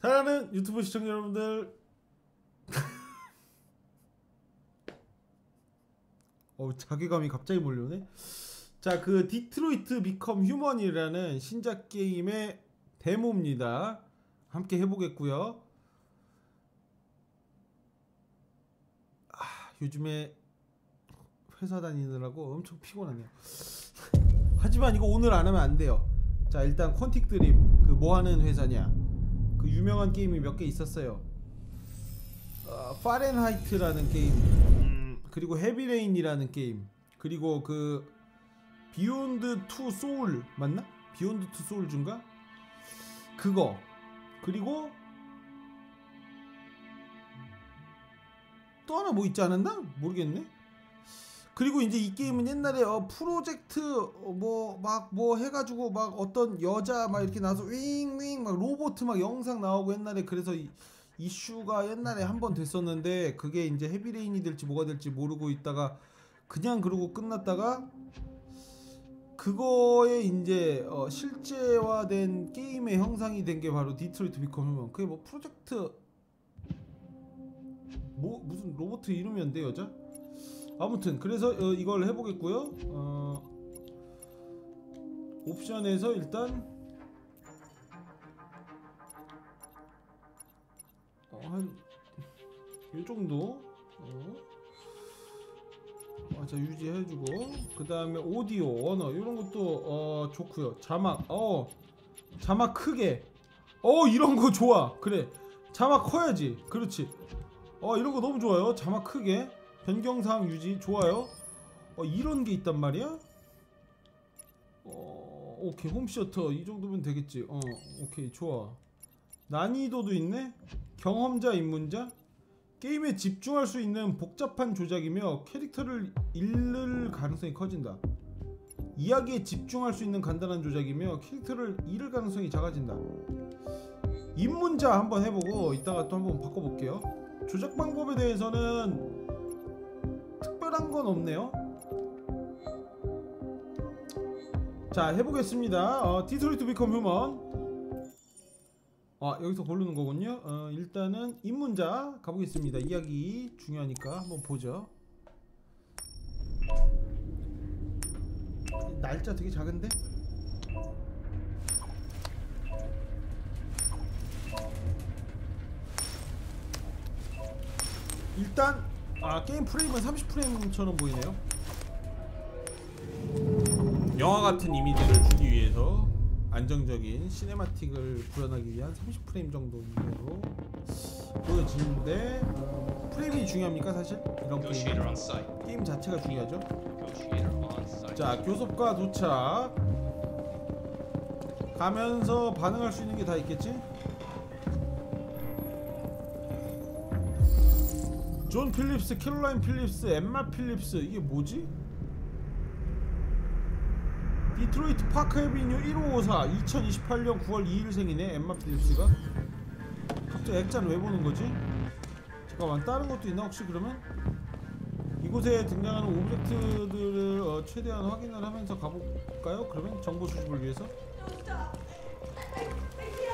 사랑하는 유튜브 시청자 여러분들. 어 자괴감이 갑자기 몰려오네. 자 그 디트로이트 비컴 휴먼이라는 신작 게임의 데모입니다. 함께 해보겠고요. 아 요즘에 회사 다니느라고 엄청 피곤하네요. 하지만 이거 오늘 안 하면 안 돼요. 자 일단 콘틱 드림. 그 뭐하는 회사냐? 그 유명한 게임이 몇 개 있었어요. 어, 파렌하이트라는 게임, 음, 그리고 헤비레인이라는 게임, 그리고 그 비욘드 투 소울 맞나? 비욘드 투 소울 중가? 그거 그리고 또 하나 뭐 있지 않았나? 모르겠네. 그리고 이제 이 게임은 옛날에 어, 프로젝트 뭐 막뭐 뭐 해가지고 막 어떤 여자 막 이렇게 나와서 윙윙 막 로보트 막 영상 나오고 옛날에 그래서 이, 이슈가 옛날에 한 번 됐었는데 그게 이제 헤비레인이 될지 뭐가 될지 모르고 있다가 그냥 그러고 끝났다가 그거에 이제 어 실제화된 게임의 형상이 된 게 바로 디트로이트 비컴 휴먼 그게 뭐 프로젝트 뭐 무슨 로봇 이름이었는데 여자? 아무튼 그래서 어, 이걸 해보겠고요. 어, 옵션에서 일단 어, 한이 정도. 어. 아, 자 유지해주고. 그 다음에 오디오 언어. 이런 것도 어, 좋고요. 자막 어 자막 크게. 어 이런 거 좋아. 그래. 자막 커야지. 그렇지. 어 이런 거 너무 좋아요. 자막 크게 변경사항 유지 좋아요. 어, 이런 게 있단 말이야? 어, 오케이 홈시어터. 이 정도면 되겠지. 어 오케이 좋아. 난이도도 있네. 경험자 입문자. 게임에 집중할 수 있는 복잡한 조작이며 캐릭터를 잃을 가능성이 커진다. 이야기에 집중할 수 있는 간단한 조작이며 캐릭터를 잃을 가능성이 작아진다. 입문자 한번 해보고 이따가 또 한번 바꿔볼게요. 조작 방법에 대해서는 특별한 건 없네요. 자 해보겠습니다. 어, 디트로이 트 비컴 휴먼. 아 여기서 고르는 거군요. 어, 일단은 입문자 가보겠습니다. 이야기 중요하니까 한번 보죠. 날짜 되게 작은데? 일단 아 게임 프레임은 30프레임처럼 보이네요. 영화 같은 이미지를 주기 위해서 안정적인 시네마틱을 구현하기 위한 30프레임 정도로 보여지는데 어, 프레임이 중요합니까 사실? 이런 게임 게임 자체가 중요하죠. 자 교섭과 도착. 가면서 반응할 수 있는 게 다 있겠지? 존 필립스, 캐롤라인 필립스, 엠마 필립스 이게 뭐지? 디트로이트 파크 에비뉴 1554 2028년 9월 2일생이네 엠마 필립스가 갑자기 액자를 왜 보는 거지? 잠깐만 다른 것도 있나 혹시 그러면? 이곳에 등장하는 오브젝트들을 어, 최대한 확인을 하면서 가볼까요? 그러면 정보 수집을 위해서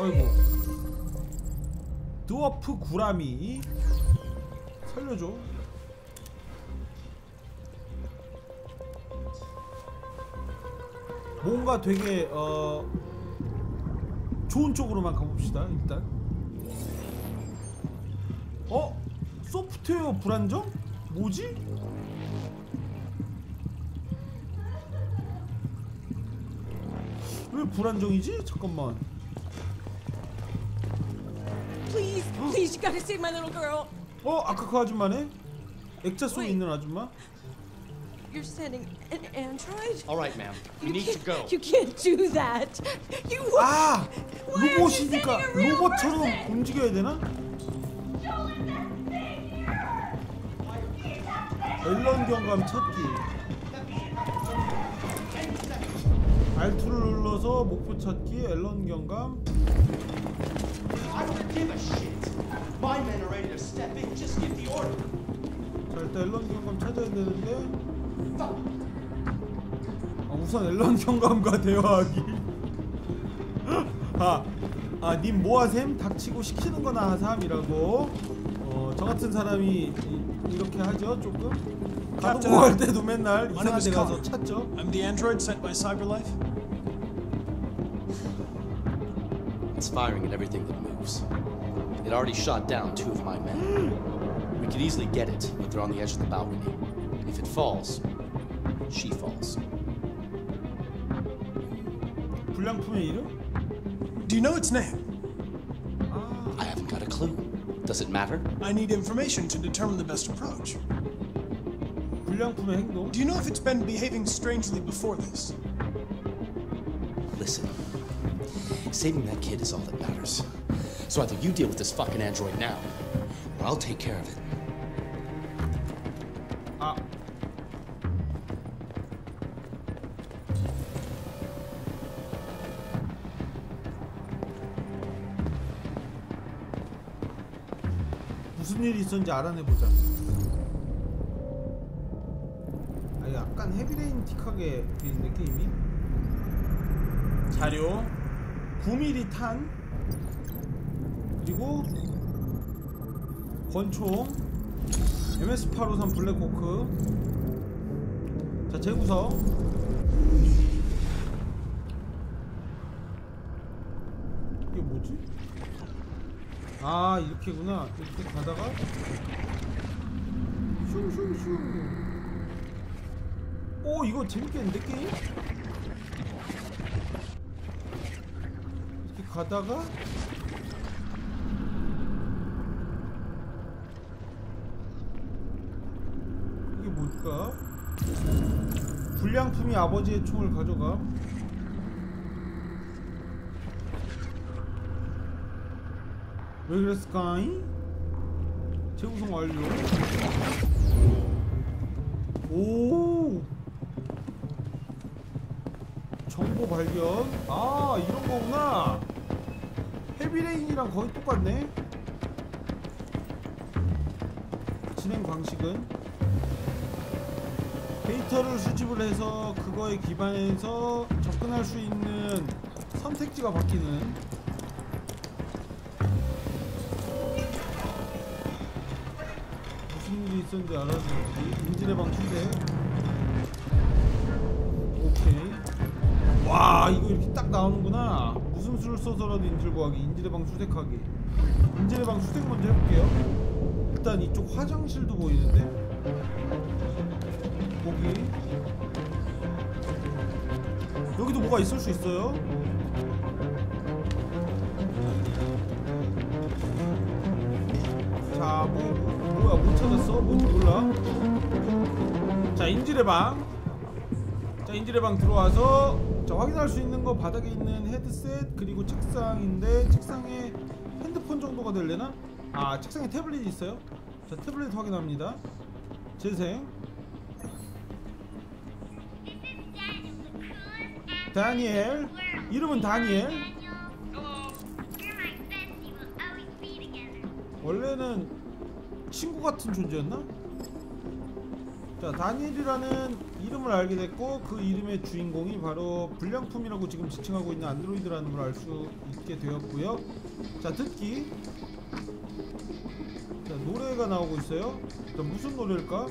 어이구 드워프 구라미 살려줘 뭔가 되게 어 좋은 쪽으로만 가봅시다 일단 어? 소프트웨어 불안정? 뭐지? 왜 불안정이지? 잠깐만 Please, please, you gotta save my little girl. 어? 아까 그 아줌마네? 액자 속에. 있는 아줌마? You're sending an android? All right, ma'am. We You need to go. You can't do that. You. 아! You 로봇이니까 sending a real 로봇처럼 person? 움직여야 되나? 앨런 경감 찾기 R2를 눌러서 목표 찾기 앨런 경감 I don't give a shit. My men are ready to step in. Just give the order. 자 일단 앨런 경감 찾아야 되는데 아, 우선 앨런 경감과 대화하기 아, 아, 님 뭐하셈? 닥치고 시키는 거나 하삼이라고. 어, 저 같은 사람이 이, 이렇게 하죠, 조금. 가동고 할 때도 맨날 My 이상한 name is 데 가서 Connor. 찾죠. I'm the android sent by CyberLife. It's firing at everything that moves. It already shot down two of my men. We could easily get it, but they're on the edge of the balcony. If it falls, she falls. Do you know its name? Ah. I haven't got a clue. Does it matter? I need information to determine the best approach. Do you know if it's been behaving strangely before this? Listen, saving that kid is all that matters. So either you deal with this fucking android now, or I'll take care of it. 아. 무슨 일이 있었는지 알아내보자. 아, 약간 헤비레인 틱하게 되는데 게임이. 자료 9mm 탄 그리고 권총 MS853 블랙호크 자 재구성 이게 뭐지? 아 이렇게구나 이렇게 가다가 슝슝슝 오 이거 재밌겠는데 게임? 이렇게 가다가 이게 뭘까? 불량품이 아버지의 총을 가져가. 왜 그랬을까잉? 재구성 완료. 오. 정보 발견. 아 이런 거구나. 헤비레인이랑 거의 똑같네. 진행 방식은 데이터를 수집을 해서 그거에 기반해서 접근할 수 있는 선택지가 바뀌는. 무슨 일이 있었는지 알았는지 인질의 방 초대 오케이. 와 이거 이렇게 딱 나오는구나. 무슨 수를 써서라도 인질 구하기 인질의 방 수색하기. 인질의 방 수색 먼저 해볼게요. 일단 이쪽 화장실도 보이는데 거기. 여기도 뭐가 있을 수 있어요? 자 뭐, 뭐야 못 찾았어? 뭔지 몰라. 자 인질의 방 자 인질의 방 들어와서 자 확인할 수 있는 거 바닥에 있는 헤드셋 그리고 책상인데 책상에 핸드폰 정도가 될래나? 아 책상에 태블릿이 있어요? 자 태블릿 확인합니다. 재생 다니엘. 이름은 다니엘? 원래는 친구 같은 존재였나? 자 다니엘이라는 이름을 알게 됐고 그 이름의 주인공이 바로 불량품이라고 지금 지칭하고 있는 안드로이드라는 걸 알 수 있게 되었고요. 자 듣기. 자 노래가 나오고 있어요. 자 무슨 노래일까?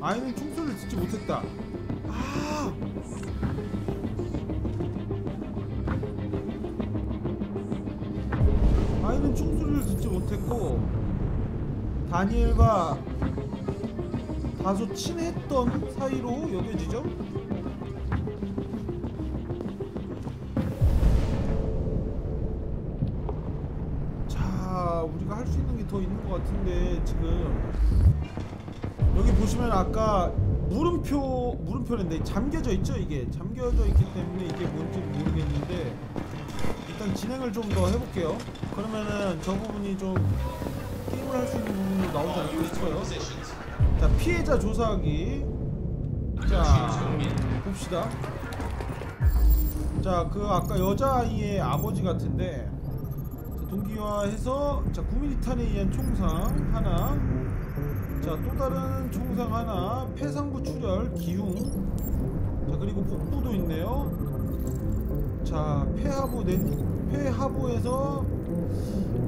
아이는 총소리를 듣지 못했다 아 아이는 총소리를 듣지 못했고 다니엘과 다소 친했던 사이로 여겨지죠? 자, 우리가 할 수 있는 게 더 있는 것 같은데 지금 여기 보시면 아까 물음표 물음표인데 잠겨져 있죠 이게 잠겨져 있기 때문에 이게 뭔지 모르겠는데 일단 진행을 좀 더 해볼게요. 그러면은 저 부분이 좀 게임을 할 수 있는 부분으로 나오지 않을까 싶어요. 자 피해자 조사하기. 자 봅시다. 자 그 아까 여자아이의 아버지 같은데 자, 동기화해서 자 9mm탄에 의한 총상 하나. 자 또 다른 총상 하나. 폐상부 출혈 기흉. 자 그리고 복부도 있네요. 자자 폐하부 내 폐하부에서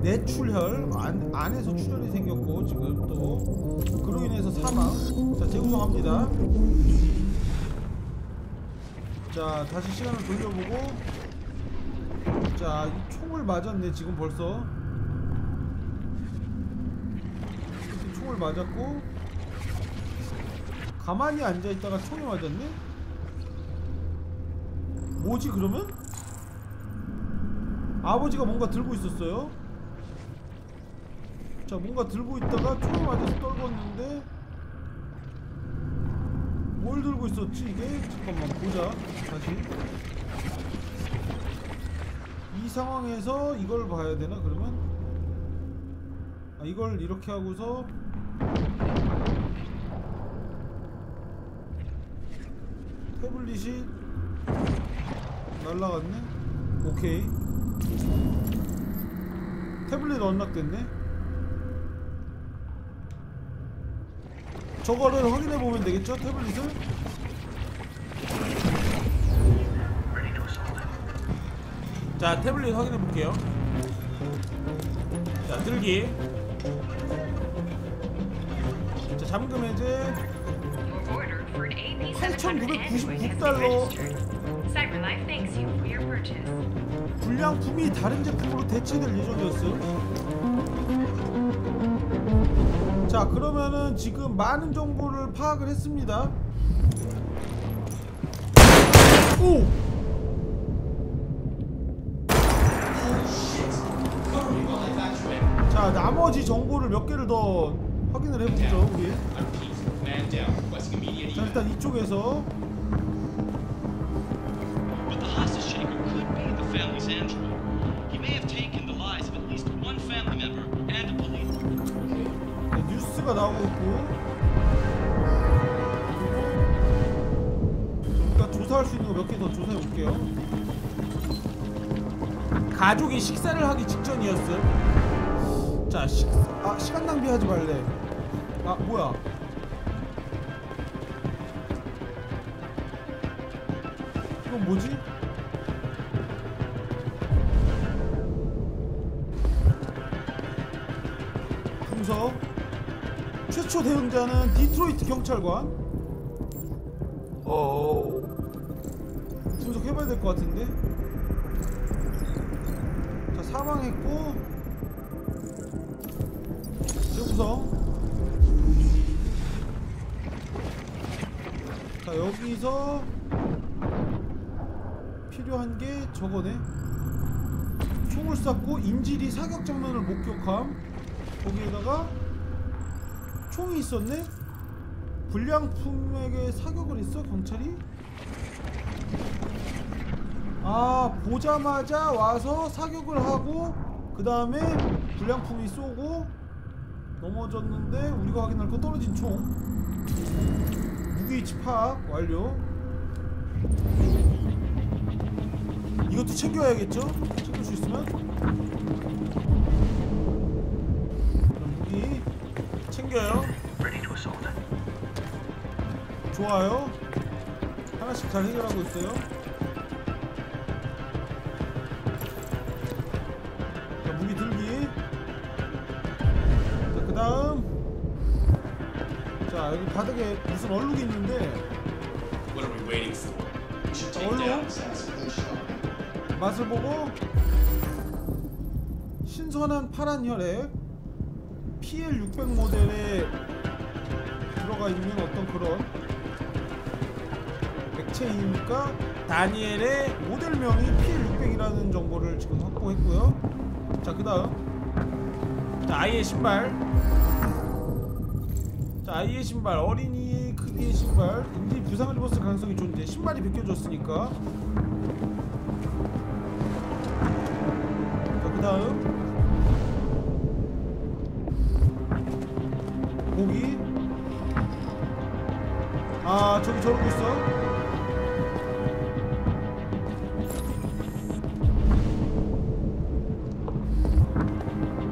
내출혈 안, 안에서 출혈이 생겼고 지금 또. 그로 인해서 사망. 자 재구성합니다. 자 다시 시간을 돌려보고. 자이 총을 맞았네 지금 벌써 이렇게 총을 맞았고 가만히 앉아있다가 총이 맞았네 뭐지 그러면? 아버지가 뭔가 들고 있었어요 자 뭔가 들고 있다가 총을 맞아서 떨궜는데 뭘 들고 있었지 이게? 잠깐만 보자 다시 이 상황에서 이걸 봐야 되나 그러면? 아 이걸 이렇게 하고서 태블릿이 날라갔네? 오케이. 태블릿 언락됐네? 저거를 확인해 보면 되겠죠? 태블릿을? 자 태블릿 확인해 볼게요. 자 들기. 자 잠금 해제 8,999 달러. CyberLife thanks you for your purchase. 불량품이 다른 제품으로 대체될 예정이었음. 자, 그러면은 지금 많은 정보를 파악을 했습니다. 오! 자, 나머지 정보를 몇 개를 더 확인을 해보죠, 우리. 자, 일단 이쪽에서 But the hostage taker could be the family's android. He may have taken the lives of at least one family member and a police. 네, 뉴스가 나오고 있고 우리가 조사할 수 있는 거 몇 개 더 조사해 볼게요 가족이 식사를 하기 직전이었음 자 식, 아 시간 낭비하지 말래 아 뭐야 이건 뭐지? 분석 최초 대응자는 디트로이트 경찰관. 어. 분석해봐야 될 것 같은데. 자 사망했고 재구성. 자 여기서 필요한 게 저거네. 총을 쐈고 인질이 사격 장면을 목격함. 거기에다가 총이 있었네? 불량품에게 사격을 했어 경찰이? 아 보자마자 와서 사격을 하고 그 다음에 불량품이 쏘고 넘어졌는데 우리가 확인할 건 떨어진 총 무기 파악 완료 이것도 챙겨야겠죠? 챙길 수 있으면? 무기 챙겨요. 좋아요. 하나씩 잘 해결하고 있어요. 자 무기 들기. 자 그 다음. 자 여기 바닥에 무슨 얼룩이 있는데. Are 맛을 보고 신선한 파란 혈액 PL600 모델에 들어가 있는 어떤 그런 액체이니까 다니엘의 모델명이 PL600이라는 정보를 지금 확보했고요. 자, 그 다음. 자, 아이의 신발. 자, 아이의 신발. 어린이의 크기의 신발. 인지 부상을 입었을 가능성이 좋은데, 신발이 벗겨졌으니까. 다음. 고기. 아, 저기 저러고 있어.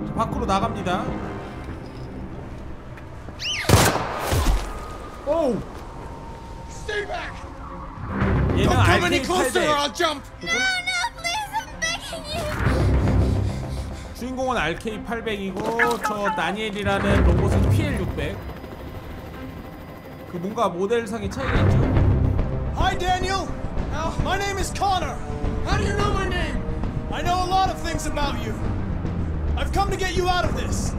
자, 밖으로 나갑니다. 오우! Stay back! 얘는 closer 주인공은 RK800이고 저 다니엘이라는 로봇은 PL600 그 뭔가 모델상의 차이가 있죠 Hi Daniel! My name is Connor! How do you know my name? I know a lot of things about you. I've come to get you out of this.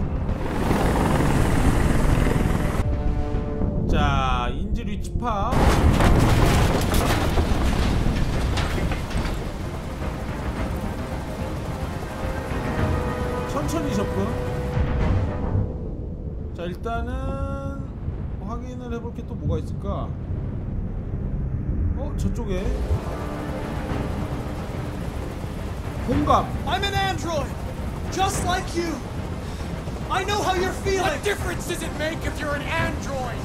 자, 인질 위치파 3천 이셨군. 자 일단은 확인을 해볼 게 또 뭐가 있을까? 어 저쪽에 공감. I'm an android, just like you. I know how you're feeling. What difference does it make if you're an android?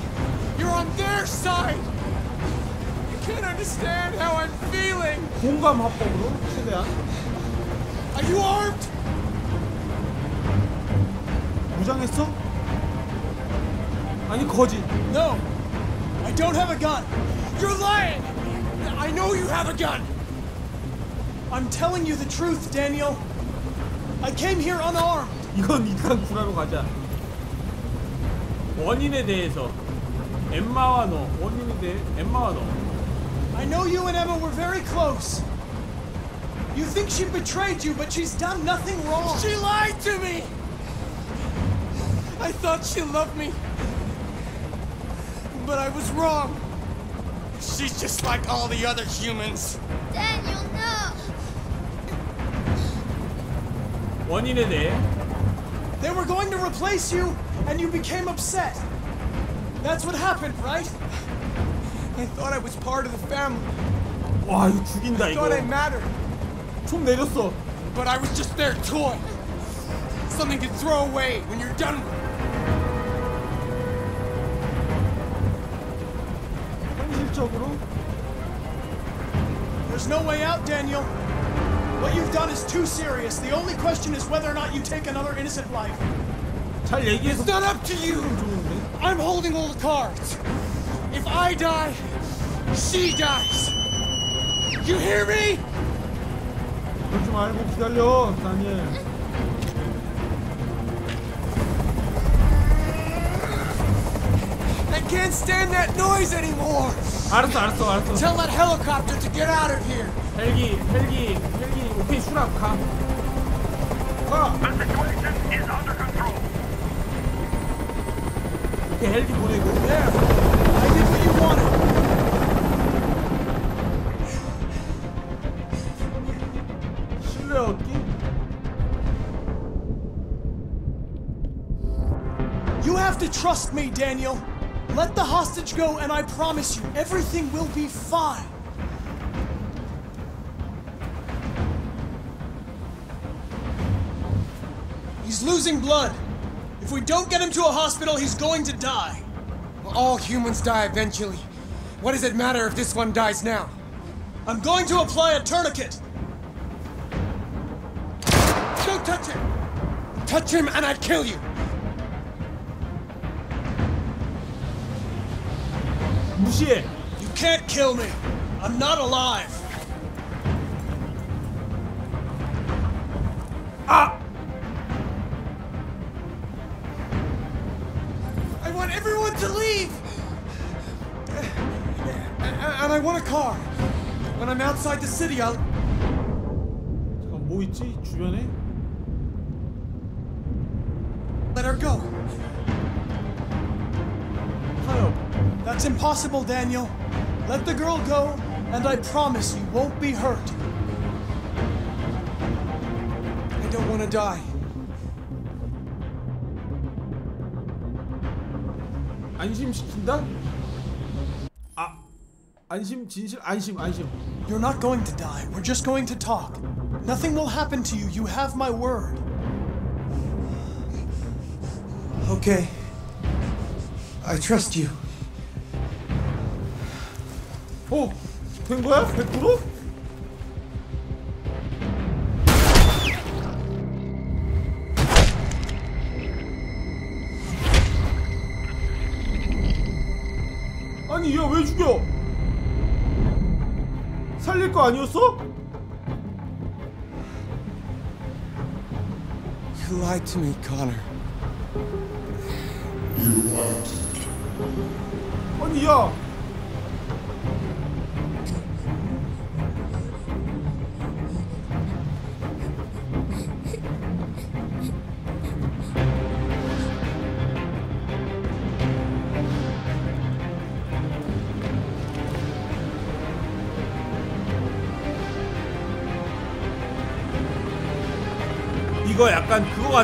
You're on their side. You can't understand how I'm feeling. 공감 합법으로 최대한. Are you armed? 무장했어? 아니 거짓 No. I don't have a gun. You're lying. I know you have a gun. I'm telling you the truth, Daniel. I came here unarmed. 이건 일단 구라로 가자. 원인에 대해서 엠마와 너 원인에 대해 엠마와 너 I know you and Emma were very close. You think she betrayed you, but she's done nothing wrong. She lied to me. I thought she loved me. But I was wrong. She's just like all the other humans. Daniel, no! 원인에 대해 They were going to replace you, and you became upset. That's what happened, right? I thought I was part of the family. 와 이거 죽인다 I 이거 thought I mattered. 총 내렸어 But I was just their toy. something to throw away when you're done with it. There's no way out, Daniel. What you've done is too serious. The only question is whether or not you take another innocent life. It's not up to you! I'm holding all the cards. If I die, she dies. You hear me? can't stand that noise anymore. 알았어 알았어 알았어 Tell that helicopter to get out of here. 헬기 헬기 헬기 오케이 수락 가 가! The situation is under control. 오케이 헬기 보내고 There. I did what you wanted. 신뢰 얻기 You have to trust me, Daniel. Let the hostage go, and I promise you, everything will be fine. He's losing blood. If we don't get him to a hospital, he's going to die. All humans die eventually. What does it matter if this one dies now? I'm going to apply a tourniquet. Don't touch him! Touch him and I'd kill you! 무시해 You can't kill me. I'm not alive. 아! I want everyone to leave! And I want a car. When I'm outside the city, I'll. 잠깐 뭐 있지 주변에 let her go. That's impossible, Daniel. Let the girl go, and I promise you won't be hurt. I don't want to die. 안심시킨다? 아 안심 진실 안심 안심 You're not going to die. We're just going to talk. Nothing will happen to you. You have my word. Okay. I trust you. 어? 된 거야? 100%? 아니 얘왜 죽여? 살릴 거 아니었어? You lied to me, Connor. 아니 야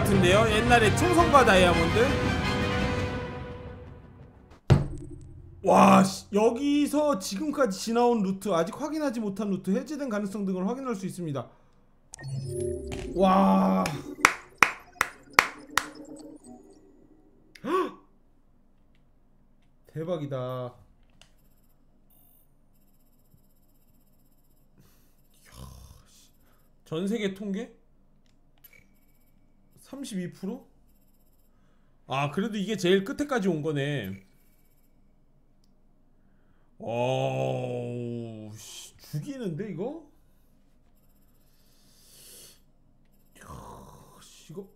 같은데요? 옛날에 충성과 다이아몬드? 와 씨, 여기서 지금까지 지나온 루트 아직 확인하지 못한 루트 해제된 가능성 등을 확인할 수 있습니다 와 헉! 대박이다 이야, 씨. 전 세계 통계 32%? 아 그래도 이게 제일 끝에까지 온 거네 씨, 죽이는데 이거? 이거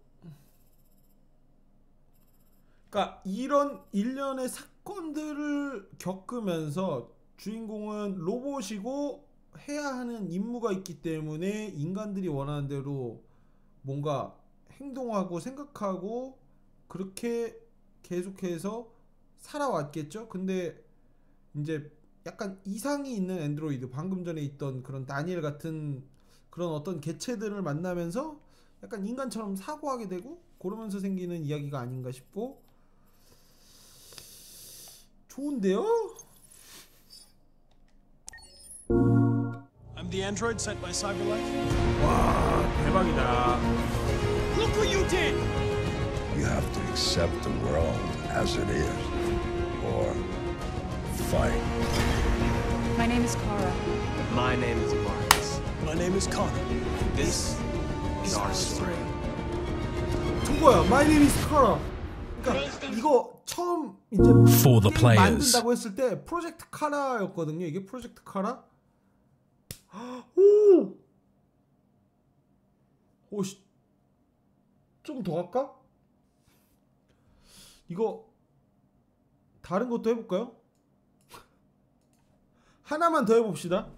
그러니까 이런 일련의 사건들을 겪으면서 주인공은 로봇이고 해야 하는 임무가 있기 때문에 인간들이 원하는 대로 뭔가 행동하고 생각하고 그렇게 계속해서 살아왔겠죠. 근데 이제 약간 이상이 있는 앤드로이드 방금 전에 있던 그런 다니엘 같은 그런 어떤 개체들을 만나면서 약간 인간처럼 사고하게 되고 그러면서 생기는 이야기가 아닌가 싶고 좋은데요? 와 did! You have to accept the world as it is, or fight. My name is Kara. My name is Marcus. My name is Connor. This is our story. 저거야. My name is Kara. 그러니까 이거 처음 이제 For the 게임 players. 만든다고 했을 때 프로젝트 카라였거든요. 이게 프로젝트 카라. 오. 오씨. 좀더 할까? 이거 다른 것도 해볼까요? 하나만 더 해봅시다.